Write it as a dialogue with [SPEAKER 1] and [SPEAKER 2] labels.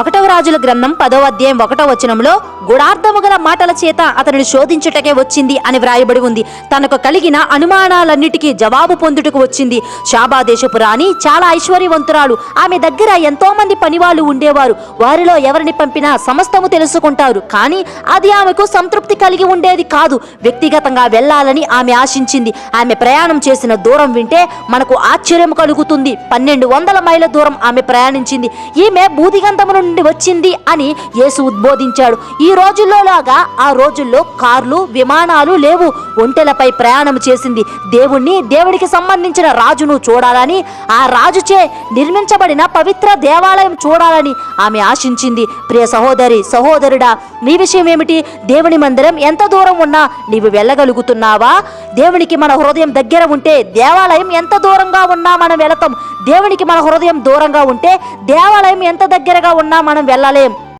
[SPEAKER 1] ఒకటవ రాజుల గ్రంథం పదవ అధ్యాయం ఒకటో వచనంలో గుడార్థము గల మాటల చేత అతనిని శోధించుటకే వచ్చింది అని వ్రాయబడి ఉంది. తనకు కలిగిన అనుమానాలన్నిటికీ జవాబు పొందుటకు వచ్చింది. శాబాదేశపు రాణి చాలా ఐశ్వర్యవంతురాలు. ఆమె దగ్గర ఎంతో మంది పనివాళ్ళు ఉండేవారు. వారిలో ఎవరిని పంపినా సమస్తము తెలుసుకుంటారు. కానీ అది ఆమెకు సంతృప్తి కలిగి ఉండేది కాదు. వ్యక్తిగతంగా వెళ్ళాలని ఆమె ఆశించింది. ఆమె ప్రయాణం చేసిన దూరం వింటే మనకు ఆశ్చర్యం కలుగుతుంది. పన్నెండు వందల మైళ్ళ దూరం ఆమె ప్రయాణించింది. ఈమె బూదిగంధమును నుండి వచ్చింది అని యేసు ఉద్బోధించాడు. ఈ రోజుల్లో లాగా ఆ రోజుల్లో కార్లు విమానాలు లేవు. ఒంటెలపై ప్రయాణం చేసింది. దేవుణ్ణి దేవుడికి సంబంధించిన రాజును చూడాలని ఆ రాజుచే నిర్మించబడిన పవిత్ర దేవాలయం చూడాలని ఆమె ఆశించింది. ప్రియ సహోదరి సహోదరుడా నీ విషయం ఏమిటి దేవుని మందిరం ఎంత దూరం ఉన్నా నీవు వెళ్ళగలుగుతున్నావా? దేవునికి మన హృదయం దగ్గర ఉంటే దేవాలయం ఎంత దూరంగా ఉన్నా మనం వెళతాం. దేవునికి మన హృదయం దూరంగా ఉంటే దేవాలయం ఎంత దగ్గరగా ఉన్నా మనం వెళ్ళలేం.